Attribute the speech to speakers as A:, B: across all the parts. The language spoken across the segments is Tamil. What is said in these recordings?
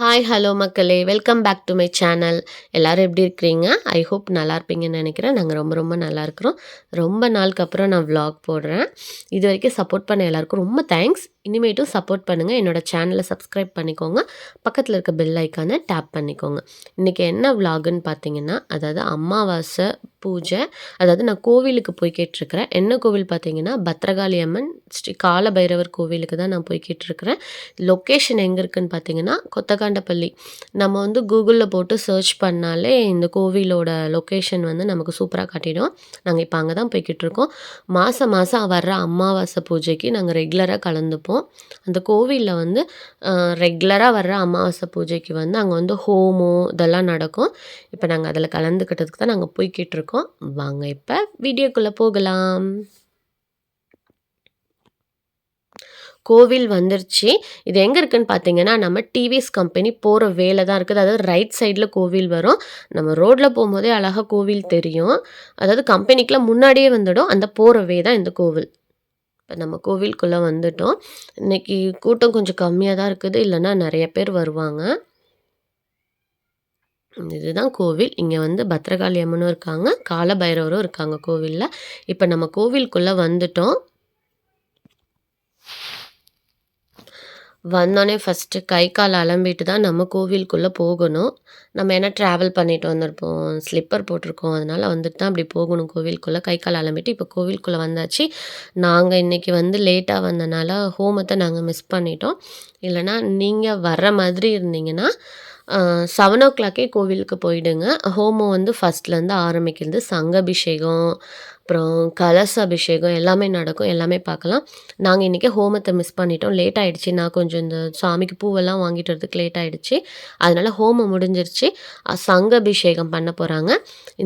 A: ஹாய் ஹலோ மக்களே. Welcome back to my channel எல்லோரும் எப்படி இருக்கிறீங்க? ஐ ஹோப் நல்லா இருப்பீங்கன்னு நினைக்கிறேன். நாங்கள் ரொம்ப ரொம்ப நல்லா இருக்கிறோம். ரொம்ப நாளுக்கு அப்புறம் நான் வ்ளாக் போடுறேன். இது வரைக்கும் சப்போர்ட் பண்ண எல்லாருக்கும் ரொம்ப தேங்க்ஸ் இனிமேட்டும் சப்போர்ட் பண்ணுங்கள் என்னோடய சேனலை சப்ஸ்கிரைப் பண்ணிக்கோங்க. பக்கத்தில் இருக்க பெல் ஐக்கானை டேப் பண்ணிக்கோங்க. இன்றைக்கி என்ன விலாகுன்னு பார்த்தீங்கன்னா அதாவது அமாவாசை பூஜை. அதாவது நான் கோவிலுக்கு போய் கேட்டிருக்கிறேன். என்ன கோவில் பார்த்தீங்கன்னா பத்ரகாளி அம்மன் ஸ்ரீ கால பைரவர் கோவிலுக்கு தான் நான் போய் கேட்டிருக்கிறேன். லொக்கேஷன் எங்கே இருக்குன்னு பார்த்தீங்கன்னா கொத்தகாண்டப்பள்ளி. நம்ம வந்து கூகுளில் போட்டு சர்ச் பண்ணாலே இந்த கோவிலோட லொக்கேஷன் வந்து நமக்கு சூப்பராக காட்டிடும். நாங்கள் இப்போ அங்கே தான் போய்கிட்டு இருக்கோம் மாதம் மாதம் வர்ற அமாவாசை பூஜைக்கு நாங்கள் ரெகுலராக கலந்துப்போம். அந்த கோவிலில் வந்து ரெகுலராக வர்ற அமாவாசை பூஜைக்கு வந்து அங்கே வந்து ஹோமம் இதெல்லாம் நடக்கும். இப்போ நாங்கள் அதில் கலந்துக்கிட்டதுக்கு தான் நாங்கள் போய்கிட்டு இருக்கோம் வாங்க இப்போ வீடியோக்குள்ளே போகலாம். கோவில் வந்துருச்சு. இது எங்கே இருக்குன்னு பார்த்தீங்கன்னா நம்ம டிவிஎஸ் கம்பெனி போகிற வேலை தான் இருக்குது. அதாவது ரைட் சைடில் கோவில் வரும். நம்ம ரோட்டில் போகும்போதே அழகாக கோவில் தெரியும். அதாவது கம்பெனிக்குலாம் முன்னாடியே வந்துடும். அந்த போகிற வே தான் இந்த கோவில். இப்போ நம்ம கோவிலுக்குள்ளே வந்துட்டோம். இன்னைக்கு கூட்டம் கொஞ்சம் கம்மியாக தான் இருக்குது. இல்லைன்னா நிறைய பேர் வருவாங்க. இதுதான் கோவில். இங்கே வந்து பத்ரகாளி அம்மனும் இருக்காங்க. காலபைரவரும் இருக்காங்க கோவிலில். இப்போ நம்ம கோவிலுக்குள்ளே வந்துட்டோம். வந்தோடனே ஃபஸ்ட்டு கை கால் அலம்பிட்டு தான் நம்ம கோவிலுக்குள்ளே போகணும். நம்ம என்ன ட்ராவல் பண்ணிட்டு வந்திருப்போம். ஸ்லிப்பர் போட்டிருக்கோம். அதனால் வந்துட்டு தான் அப்படி போகணும் கோவிலுக்குள்ளே. கை கால் அலம்பிட்டு இப்போ கோவிலுக்குள்ளே வந்தாச்சு. நாங்கள் இன்றைக்கி வந்து லேட்டாக வந்தனால ஹோமத்தை நாங்கள் மிஸ் பண்ணிட்டோம். இல்லைனா நீங்கள் வர்ற மாதிரி இருந்தீங்கன்னா செவன் ஓ கிளாக்கே கோவிலுக்கு போயிடுங்க. ஹோமம் வந்து ஃபஸ்ட்லேருந்து ஆரம்பிக்கிறது சங்கபிஷேகம் அப்புறம் கலச அபிஷேகம் எல்லாமே நடக்கும் எல்லாமே பார்க்கலாம். நாங்கள் இன்றைக்கி ஹோமத்தை மிஸ் பண்ணிட்டோம். லேட் ஆகிடுச்சி நான் கொஞ்சம் இந்த சாமிக்கு பூவெல்லாம் வாங்கிட்டு வரதுக்கு லேட் ஆகிடுச்சி அதனால் ஹோமம் முடிஞ்சிருச்சு. சங்க அபிஷேகம் பண்ண போகிறாங்க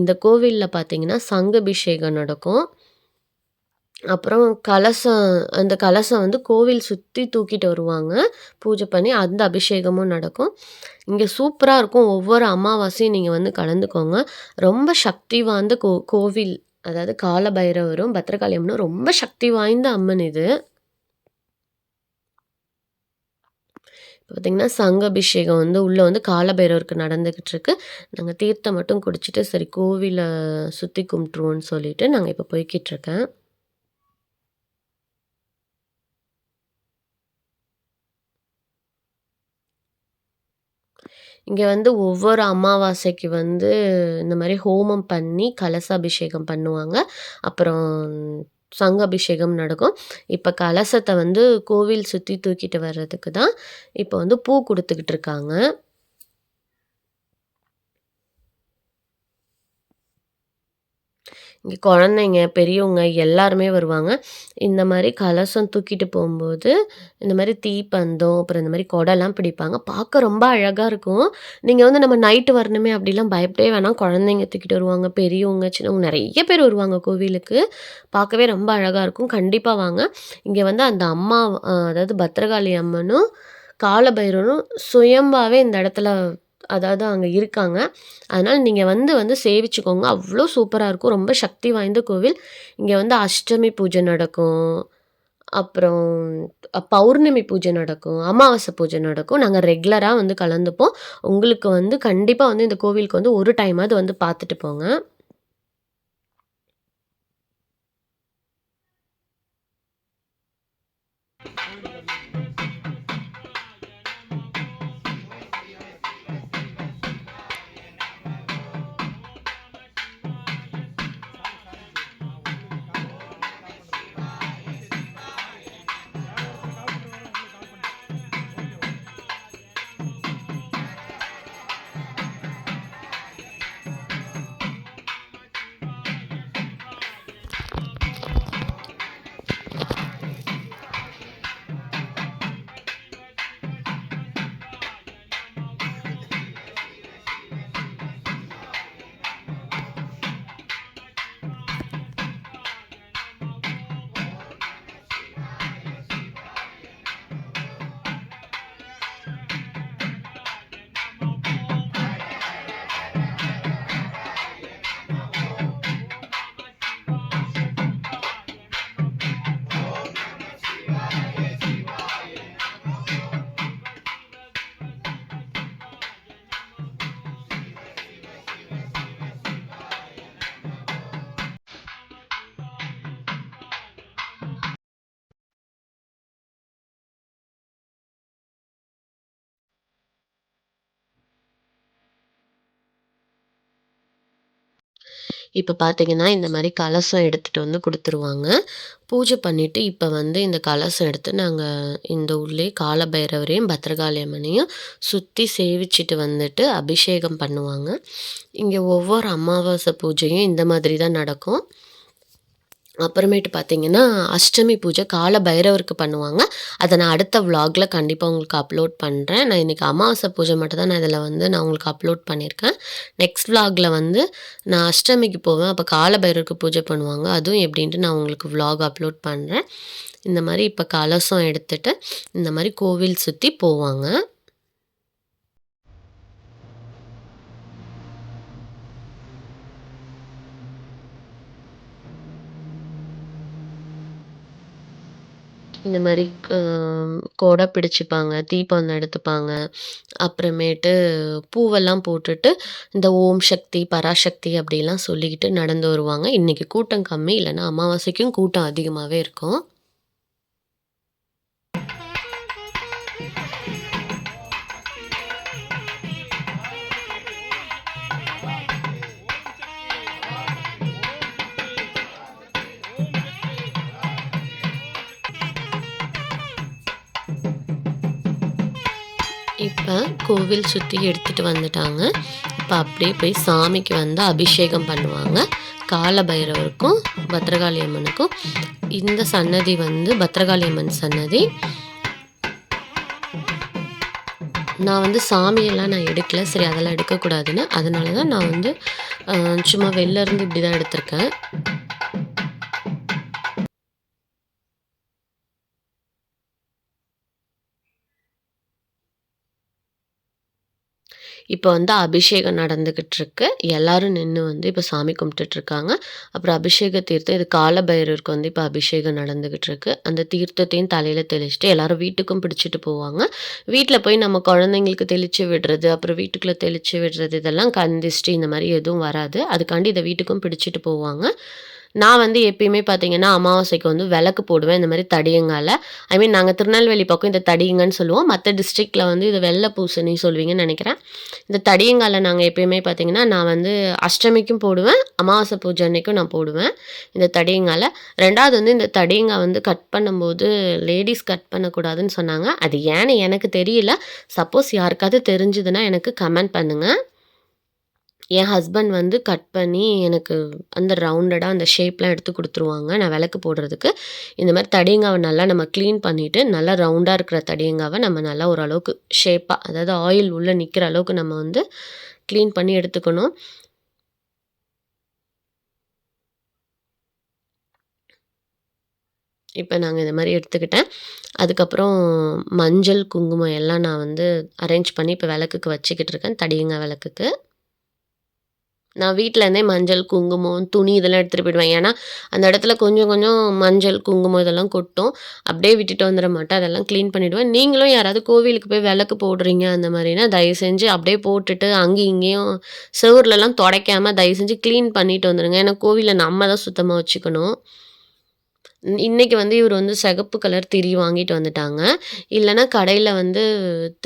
A: இந்த கோவிலில் பார்த்தீங்கன்னா சங்கபிஷேகம் நடக்கும். அப்புறம் கலசம் அந்த கலசம் வந்து கோவில் சுற்றி தூக்கிட்டு வருவாங்க. பூஜை பண்ணி அந்த அபிஷேகமும் நடக்கும். இங்கே சூப்பராக இருக்கும். ஒவ்வொரு அமாவாசையும் நீங்கள் வந்து கலந்துக்கோங்க. ரொம்ப சக்தி வாய்ந்த கோ கோவில். அதாவது கால பைரவரும் அம்மனும் ரொம்ப சக்தி வாய்ந்த அம்மன் இது. இப்போ பார்த்திங்கன்னா சங்க அபிஷேகம் வந்து உள்ளே வந்து காலபைரவருக்கு நடந்துக்கிட்டு இருக்கு நாங்கள் தீர்த்தம் மட்டும் குடிச்சிட்டு சரி கோவிலை சுற்றி கும்பிட்ருவோன்னு சொல்லிட்டு நாங்கள் இப்போ போய்கிட்டு இருக்கேன் இங்கே வந்து ஒவ்வொரு அமாவாசைக்கு வந்து இந்த மாதிரி ஹோமம் பண்ணி கலச அபிஷேகம் பண்ணுவாங்க. அப்புறம் சங்க அபிஷேகம் நடக்கும். இப்போ கலசத்தை வந்து கோவில் சுற்றி தூக்கிட்டு வர்றதுக்கு தான் இப்போ வந்து பூ கொடுத்துக்கிட்டு இருக்காங்க. இங்கே குழந்தைங்க பெரியவங்க எல்லாருமே வருவாங்க. இந்த மாதிரி கலசம் தூக்கிட்டு போகும்போது இந்த மாதிரி தீப்பந்தம் அப்புறம் இந்த மாதிரி கொடைலாம் பிடிப்பாங்க. பார்க்க ரொம்ப அழகாக இருக்கும். நீங்கள் வந்து நம்ம நைட்டு வரணுமே அப்படிலாம் பயப்படவே வேணாம். குழந்தைங்க தூக்கிட்டு வருவாங்க பெரியவங்க சின்னவங்க நிறைய பேர் வருவாங்க கோவிலுக்கு. பார்க்கவே ரொம்ப அழகாக இருக்கும். கண்டிப்பாக வாங்க. இங்கே வந்து அந்த அம்மா அதாவது பத்ரகாளி அம்மனும் காலபைரவனும் சுயம்பாவே இந்த இடத்துல அதாவது அங்கே இருக்காங்க. அதனால் நீங்கள் வந்து வந்து சேவிச்சுக்கோங்க. அவ்வளோ சூப்பராக இருக்கும். ரொம்ப சக்தி வாய்ந்த கோவில். இங்கே வந்து அஷ்டமி பூஜை நடக்கும். அப்புறம் பௌர்ணமி பூஜை நடக்கும். அமாவாசை பூஜை நடக்கும். நாங்கள் ரெகுலராக வந்து கலந்துப்போம். உங்களுக்கு வந்து கண்டிப்பாக வந்து இந்த கோவிலுக்கு வந்து ஒரு டைமாவது வந்து பார்த்துட்டு போங்க. இப்போ பார்த்தீங்கன்னா, இந்த மாதிரி கலசம் எடுத்துகிட்டு வந்து கொடுத்துருவாங்க பூஜை பண்ணிவிட்டு இப்போ வந்து இந்த கலசம் எடுத்து நாங்கள் இந்த ஊர்லேயே கால பைரவரையும், பத்திரகாளி அம்மனையும் சுற்றி சேவிச்சிட்டு வந்துட்டு அபிஷேகம் பண்ணுவாங்க. இங்கே ஒவ்வொரு அமாவாசை பூஜையும் இந்த மாதிரி தான் நடக்கும். அப்புறமேட்டு பார்த்தீங்கன்னா, அஷ்டமி பூஜை கால பைரவருக்கு பண்ணுவாங்க. அதை நான் அடுத்த விலாகில் கண்டிப்பாக உங்களுக்கு அப்லோட் பண்ணுறேன் நான் இன்றைக்கி அமாவாசை பூஜை மட்டும் தான் நான் இதில் வந்து நான் உங்களுக்கு அப்லோட் பண்ணியிருக்கேன். நெக்ஸ்ட் விலாகில் வந்து நான் அஷ்டமிக்கு போவேன். அப்போ கால பைரவருக்கு பூஜை பண்ணுவாங்க. அதுவும் எப்படின்ட்டு நான் உங்களுக்கு விலாக் அப்லோட் பண்ணுறேன் இந்த மாதிரி இப்போ கலசம் எடுத்துகிட்டு இந்த மாதிரி கோவில் சுற்றி போவாங்க. இந்த மாதிரி கோடை பிடிச்சிப்பாங்க பிடிச்சுப்பாங்க, தீப்பந்தம் எடுத்துப்பாங்க. அப்புறமேட்டு பூவெல்லாம் போட்டுட்டு, இந்த ஓம் சக்தி, பராசக்தி அப்படிலாம் சொல்லிக்கிட்டு நடந்து வருவாங்க. இன்னைக்கு கூட்டம் கம்மி. இல்லைன்னா அமாவாசைக்கும் கூட்டம் அதிகமாகவே இருக்கும். இப்போ கோவில் சுற்றி எடுத்துகிட்டு வந்துட்டாங்க. இப்போ அப்படியே போய் சாமிக்கு வந்து அபிஷேகம் பண்ணுவாங்க. கால பைரவருக்கும், பத்திரகாளி அம்மனுக்கும். இந்த சன்னதி வந்து பத்திரகாளி அம்மன் சன்னதி. நான் வந்து சாமியெல்லாம் நான் எடுக்கல. சரி அதெல்லாம் எடுக்கக்கூடாதுன்னு. அதனால தான் நான் வந்து சும்மா வெளில இருந்து இப்படி தான் எடுத்திருக்கேன். இப்போ வந்து அபிஷேகம் நடந்துக்கிட்டு இருக்கு எல்லாரும் நின்று வந்து இப்போ சாமி கும்பிட்டுட்ருக்காங்க. அப்புறம் அபிஷேக தீர்த்தம் இது கால பைரவருக்கு வந்து இப்போ அபிஷேகம் நடந்துகிட்டுருக்கு. அந்த தீர்த்தத்தையும் தலையில் தெளிச்சுட்டு எல்லாரும் வீட்டுக்கும் பிடிச்சிட்டு போவாங்க. வீட்டில் போய் நம்ம குழந்தைங்களுக்கு தெளிச்சு விடுறது, அப்புறம் வீட்டுக்குள்ளே தெளிச்சு விடுறது இதெல்லாம் கந்திஷ்டி இந்த மாதிரி எதுவும் வராது. அதுக்காண்டி இதை வீட்டுக்கும் பிடிச்சிட்டு போவாங்க. நான் வந்து எப்பயுமே பார்த்தீங்கன்னா, அமாவாசைக்கு வந்து விளக்கு போடுவேன். இந்த மாதிரி தடியங்கால. ஐ மீன் நாங்கள் திருநெல்வேலி பக்கம் இந்த தடியங்கன்னு சொல்லுவோம். மற்ற டிஸ்ட்ரிக்டில் வந்து இது வெள்ளை பூசணி சொல்லுவீங்கன்னு நினைக்கிறேன் இந்த தடியங்கால நாங்கள் எப்பயுமே பார்த்தீங்கன்னா, நான் வந்து அஷ்டமிக்கும் போடுவேன். அமாவாசை பூஜை அன்னைக்கும் நான் போடுவேன். இந்த தடியங்கால. ரெண்டாவது வந்து இந்த தடியங்காய் வந்து கட் பண்ணும்போது லேடிஸ் கட் பண்ணக்கூடாதுன்னு சொன்னாங்க. அது ஏன்னு எனக்கு தெரியல. சப்போஸ் யாருக்காவது தெரிஞ்சதுன்னா எனக்கு கமெண்ட் பண்ணுங்கள் என் ஹஸ்பண்ட் வந்து கட் பண்ணி எனக்கு அந்த ரவுண்டடாக அந்த ஷேப்லாம் எடுத்து கொடுத்துருவாங்க நான் விளக்கு போடுறதுக்கு. இந்த மாதிரி தடியங்காவை நல்லா நம்ம க்ளீன் பண்ணிவிட்டு நல்லா ரவுண்டாக இருக்கிற தடியங்காவை நம்ம நல்லா ஓரளவுக்கு ஷேப்பாக அதாவது ஆயில் உள்ளே நிற்கிற அளவுக்கு நம்ம வந்து க்ளீன் பண்ணி எடுத்துக்கணும். இப்போ நாங்கள் இந்த மாதிரி எடுத்துக்கிட்டேன். அதுக்கப்புறம் மஞ்சள், குங்குமம் எல்லாம் நான் வந்து அரேஞ்ச் பண்ணி இப்போ விளக்குக்கு வச்சுக்கிட்டு இருக்கேன். தடியங்கா விளக்குக்கு. நான் வீட்டிலேருந்தே மஞ்சள், குங்குமம், துணி இதெல்லாம் எடுத்துகிட்டு போயிடுவேன். ஏன்னா, அந்த இடத்துல கொஞ்சம் கொஞ்சம் மஞ்சள், குங்குமம் இதெல்லாம் கொட்டும். அப்படியே விட்டுட்டு வந்துட மாட்டேன். அதெல்லாம் க்ளீன் பண்ணிவிடுவேன் நீங்களும் யாராவது கோவிலுக்கு போய் விளக்கு போடுறீங்க அந்த மாதிரினா தயவு செஞ்சு அப்படியே போட்டுட்டு அங்கேயும் இங்கேயும் செவுருலலாம் துடைக்காமல் தயவு செஞ்சு க்ளீன் பண்ணிட்டு வந்துடுங்க ஏன்னா கோவிலை நம்ம தான் சுத்தமாக வச்சுக்கணும். இன்னைக்கு வந்து இவர் வந்து சிகப்பு கலர் திரி வாங்கிட்டு வந்துட்டாங்க. இல்லைனா கடையில் வந்து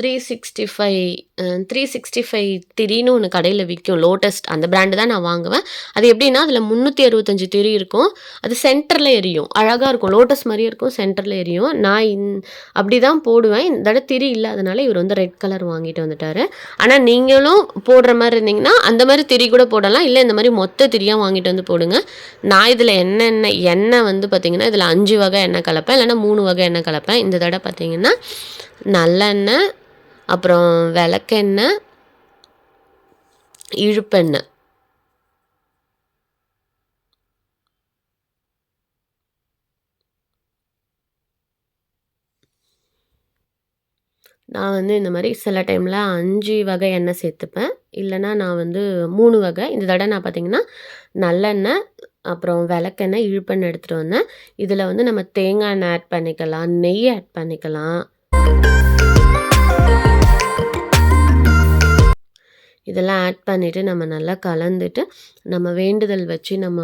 A: three sixty five three sixty five திரின்னு ஒன்று கடையில் விற்கும் லோட்டஸ் அந்த பிராண்டு தான் நான் வாங்குவேன். அது எப்படின்னா, அதில் முந்நூற்றி அறுபத்தஞ்சு திரி இருக்கும். அது சென்டரில் எரியும். அழகாக இருக்கும். லோட்டஸ் மாதிரியே இருக்கும். சென்டரில் எரியும். நான் இந் அப்படிதான் போடுவேன். இந்த தடவை திரி இல்லாதனால இவர் வந்து ரெட் கலர் வாங்கிட்டு வந்துட்டாரு. ஆனால் நீங்களும் போடுற மாதிரி இருந்தீங்கன்னா, அந்த மாதிரி திரி கூட போடலாம். இல்லை இந்த மாதிரி மொத்த திரியாக வாங்கிட்டு வந்து போடுங்க. நான் இதில் என்னென்ன எண்ணெய் வந்து பார்த்திங்கன்னா இதுல அஞ்சு வகை எண்ணெய் கலப்பேன். இல்லைன்னா மூணு வகை எண்ணெய் கலப்பேன். இந்த தடவை பார்த்தீங்கன்னா, நல்லெண்ணெய், அப்புறம் விளக்கெண்ணெய் இழுப்பெண்ணெய். நான் வந்து இந்த மாதிரி சில டைம்ல அஞ்சு வகை எண்ணெய் சேர்த்துப்பேன். இல்லன்னா நான் வந்து மூணு வகை. இந்த தடவை நான் பார்த்திங்கன்னா நல்லெண்ணெய், அப்புறம் விளக்கெண்ணெய், இழுப்பெண்ணெய் எடுத்துகிட்டு வந்தேன். இதில் வந்து நம்ம தேங்காய் எண்ணெய் ஆட் பண்ணிக்கலாம். நெய் ஆட் பண்ணிக்கலாம். இதெல்லாம் ஆட் பண்ணிவிட்டு நம்ம நல்லா கலந்துட்டு நம்ம வேண்டுதல் வச்சு நம்ம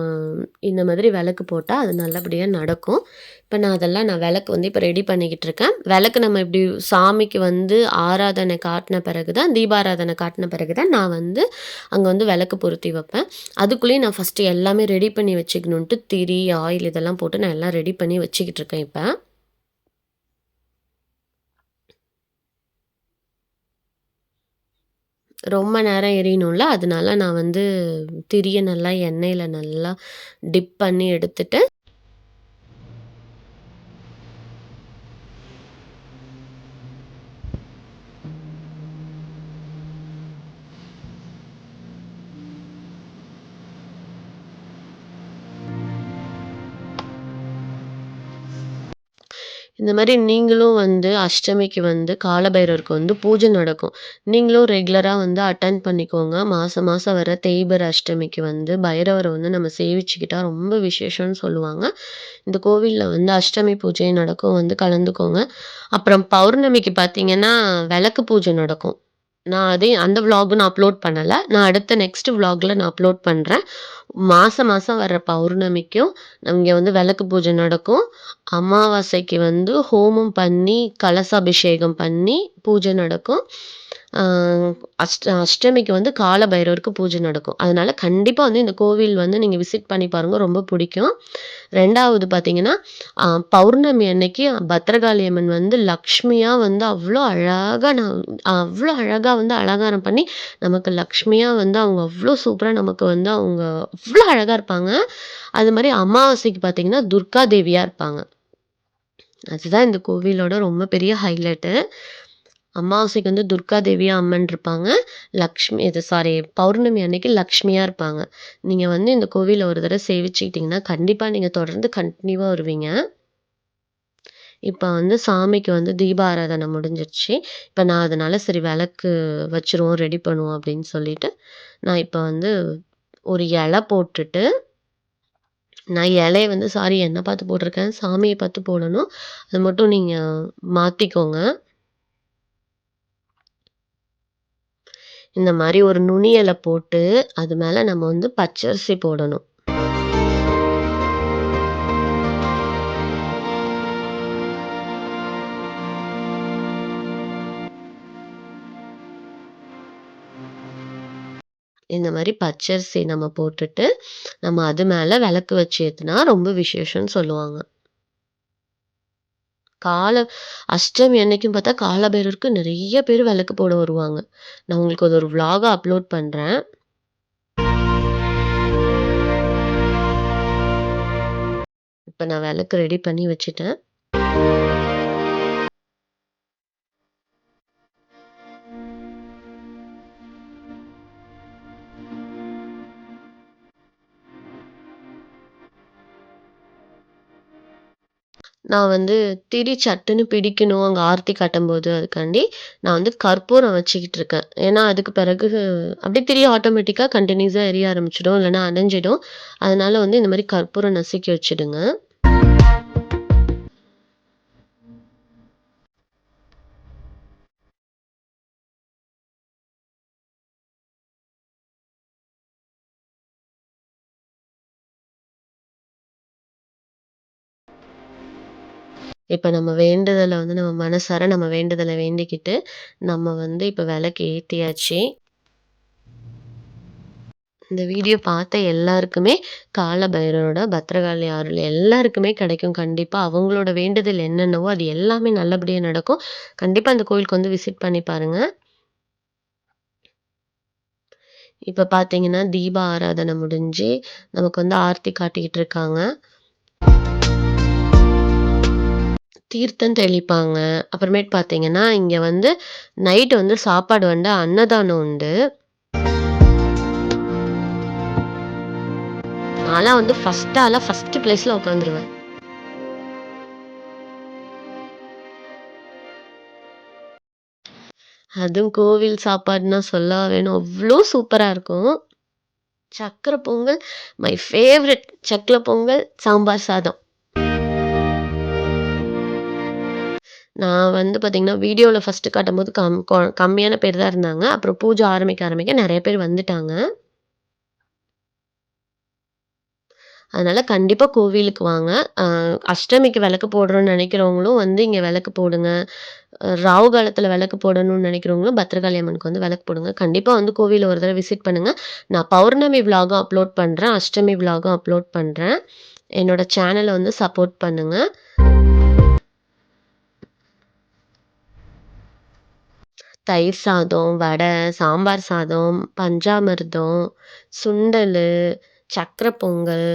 A: இந்த மாதிரி விளக்கு போட்டால் அது நல்லபடியாக நடக்கும். இப்போ நான் அதெல்லாம் நான் விளக்கு வந்து இப்போ ரெடி பண்ணிக்கிட்டு இருக்கேன். விளக்கு நம்ம இப்படி சாமிக்கு வந்து ஆராதனை காட்டின பிறகு தான் தீபாராதனை காட்டின பிறகு தான் நான் வந்து அங்கே வந்து விளக்கு பொருத்தி வைப்பேன். அதுக்குள்ளேயும் நான் ஃபஸ்ட்டு எல்லாமே ரெடி பண்ணி வச்சுக்கணுன்ட்டு திரி ஆயில் இதெல்லாம் போட்டு நான் எல்லாம் ரெடி பண்ணி வச்சுக்கிட்டு இருக்கேன் இப்போ. ரொம்ப நேரம் எரியணும்ல அதனால நான் வந்து திரிய நல்லா எண்ணெயில் நல்லா டிப் பண்ணி எடுத்துட்டு இந்த மாதிரி நீங்களும் வந்து அஷ்டமிக்கு வந்து காலபைரவருக்கு வந்து பூஜை நடக்கும். நீங்களும் ரெகுலராக வந்து அட்டன் பண்ணிக்கோங்க. மாதம் மாதம் வர தேய்பர் அஷ்டமிக்கு வந்து பைரவரை வந்து நம்ம சேவிச்சுக்கிட்டால் ரொம்ப விசேஷம்னு சொல்லுவாங்க. இந்த கோவிலில் வந்து அஷ்டமி பூஜை நடக்கும். வந்து கலந்துக்கோங்க. அப்புறம் பௌர்ணமிக்கு பார்த்தீங்கன்னா விளக்கு பூஜை நடக்கும். நான் அதே அந்த விலாக் நான் அப்லோட் பண்ணலை. நான் அடுத்த நெக்ஸ்ட் விலாகில் நான் அப்லோட் பண்ணுறேன் மாதம் மாதம் வர்ற பௌர்ணமிக்கும் இங்கே வந்து விளக்கு பூஜை நடக்கும். அமாவாசைக்கு வந்து ஹோமம் பண்ணி கலசாபிஷேகம் பண்ணி பூஜை நடக்கும். அஷ்ட அஷ்டமிக்கு வந்து கால பைரவருக்கு பூஜை நடக்கும். அதனால் கண்டிப்பாக வந்து இந்த கோவில் வந்து நீங்கள் விசிட் பண்ணி பாருங்கள் ரொம்ப பிடிக்கும். ரெண்டாவது பார்த்தீங்கன்னா பௌர்ணமி அன்னைக்கு பத்ரகாளி அம்மன் வந்து லக்ஷ்மியாக வந்து அவ்வளோ அழகாக நான் அவ்வளோ அழகாக வந்து அலங்காரம் பண்ணி நமக்கு லக்ஷ்மியாக வந்து அவங்க அவ்வளோ சூப்பராக நமக்கு வந்து அவங்க அவ்வளோ அழகாக இருப்பாங்க. அது மாதிரி அமாவாசைக்கு பார்த்தீங்கன்னா துர்கா தேவியாக இருப்பாங்க. அதுதான் இந்த கோவிலோட ரொம்ப பெரிய ஹைலைட்டு அமாவாசைக்கு வந்து துர்கா தேவியா அம்மன் இருப்பாங்க. லக்ஷ்மி இது சாரி பௌர்ணமி அன்னைக்கு லக்ஷ்மியாக இருப்பாங்க. நீங்கள் வந்து இந்த கோவிலில் ஒரு தடவை சேவிச்சுக்கிட்டிங்கன்னா கண்டிப்பாக நீங்கள் தொடர்ந்து கண்டினியூவாக வருவீங்க. இப்போ வந்து சாமிக்கு வந்து தீபாராதனை முடிஞ்சிருச்சு. இப்போ நான் அதனால் சரி விளக்கு வச்சுருவோம் ரெடி பண்ணுவோம் அப்படின்னு சொல்லிட்டு நான் இப்போ வந்து ஒரு இலை போட்டுட்டு நான் இலைய வந்து சாரி என்ன பார்த்து போட்டிருக்கேன். சாமியை பார்த்து போடணும். அது மட்டும் நீங்கள் மாற்றிக்கோங்க இந்த மாதிரி ஒரு நுனி இலை போட்டு அது மேலே நம்ம வந்து பச்சரிசி போடணும். இந்த மாதிரி பச்சரிசி நம்ம போட்டுட்டு நம்ம அது மேலே விளக்கு வச்சு ஏற்றுனா ரொம்ப விசேஷம்னு சொல்லுவாங்க. கால அஷ்டமி அன்னைக்கும் பார்த்தா காலபைரவருக்கு நிறைய பேர் விளக்கு போட வருவாங்க. நான் உங்களுக்கு அது ஒரு விலாகாக அப்லோட் பண்ணுறேன் இப்போ நான் விளக்கு ரெடி பண்ணி வச்சுட்டேன். நான் வந்து திரி சட்டுன்னு பிடிக்கணும் அங்கே ஆர்த்தி காட்டும்போது அதுக்காண்டி நான் வந்து கற்பூரம் வச்சுக்கிட்டு இருக்கேன் ஏன்னா அதுக்கு பிறகு அப்படியே திரி ஆட்டோமேட்டிக்காக கண்டினியூஸாக எரிய ஆரம்பிச்சிடும் இல்லைன்னா அணைஞ்சிடும். அதனால் வந்து இந்த மாதிரி கற்பூரம் நசுக்கி வச்சுடுங்க. இப்போ நம்ம வேண்டுதலை வந்து நம்ம மனசார நம்ம வேண்டுதலை வேண்டிக்கிட்டு நம்ம வந்து இப்போ விளக்கு ஏற்றியாச்சு இந்த வீடியோ பார்த்த எல்லாருக்குமே கால பைரவரோட பத்ரகாளி அருள் எல்லாருக்குமே கிடைக்கும். கண்டிப்பாக அவங்களோட வேண்டுதல் என்னென்னவோ அது எல்லாமே நல்லபடியாக நடக்கும். கண்டிப்பாக அந்த கோயிலுக்கு வந்து விசிட் பண்ணி பாருங்கள் இப்போ பார்த்தீங்கன்னா தீப ஆராதனை முடிஞ்சு நமக்கு வந்து ஆர்த்தி காட்டிக்கிட்டு இருக்காங்க. தீர்த்தம் தெளிப்பாங்க. அப்புறமேட்டு பார்த்தீங்கன்னா இங்கே வந்து நைட்டு வந்து சாப்பாடு வந்து அன்னதானம் உண்டு. நான்லாம் வந்து ஃபஸ்ட் ஆளாக ஃபஸ்ட்டு பிளேஸில் உட்காந்துருவேன் அதுவும் கோவில் சாப்பாடுனா சொல்ல வேணும். அவ்வளோ சூப்பராக இருக்கும். சக்கரை பொங்கல் மை ஃபேவரட் சக்கரை பொங்கல் சாம்பார் சாதம். நான் வந்து பார்த்திங்கன்னா வீடியோவில் ஃபஸ்ட்டு காட்டும்போது கம் கொ கம்மியான பேர் தான் இருந்தாங்க. அப்புறம் பூஜை ஆரம்பிக்க ஆரம்பிக்க நிறைய பேர் வந்துட்டாங்க. அதனால் கண்டிப்பாக கோவிலுக்கு வாங்க. அஷ்டமிக்கு விளக்கு போடுறோம்னு நினைக்கிறவங்களும் வந்து இங்கே விளக்கு போடுங்க. ராவு ராகு விளக்கு போடணும்னு நினைக்கிறவங்களும் பத்திரகாளி அம்மனுக்கு வந்து விளக்கு போடுங்க. கண்டிப்பாக வந்து கோவிலில் ஒரு தடவை விசிட் பண்ணுங்கள் நான் பௌர்ணமி விலாகும் அப்லோட் பண்ணுறேன் அஷ்டமி விலாகும் அப்லோட் பண்ணுறேன் என்னோட சேனலை வந்து சப்போர்ட் பண்ணுங்கள் தயிர் சாதம், வடை, சாம்பார் சாதம், பஞ்சாமிர்தம், சுண்டல் சக்கரை பொங்கல்,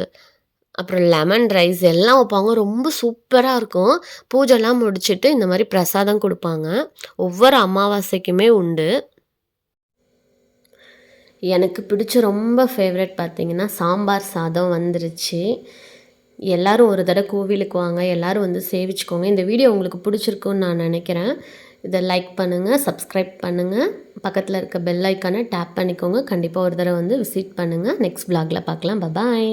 A: அப்புறம் லெமன் ரைஸ் எல்லாம் வைப்பாங்க. ரொம்ப சூப்பராக இருக்கும். பூஜைலாம் முடிச்சுட்டு இந்த மாதிரி பிரசாதம் கொடுப்பாங்க ஒவ்வொரு அமாவாசைக்குமே உண்டு. எனக்கு பிடிச்ச ரொம்ப ஃபேவரட் பார்த்திங்கன்னா சாம்பார் சாதம் வந்துருச்சு. எல்லோரும் ஒரு தடவை கோவிலுக்கு வாங்க. எல்லாரும் வந்து சேவிச்சுக்கோங்க. இந்த வீடியோ உங்களுக்கு பிடிச்சிருக்குன்னு நான் நினைக்கிறேன் இத லைக் பண்ணுங்க, சப்ஸ்கிரைப் பண்ணுங்க. பக்கத்தில் இருக்க பெல் ஐக்கானை டேப் பண்ணிக்கோங்க. கண்டிப்பாக ஒரு தடவ வந்து விசிட் பண்ணுங்க. நெக்ஸ்ட் விலாக்ல பார்க்கலாம். பபாய்.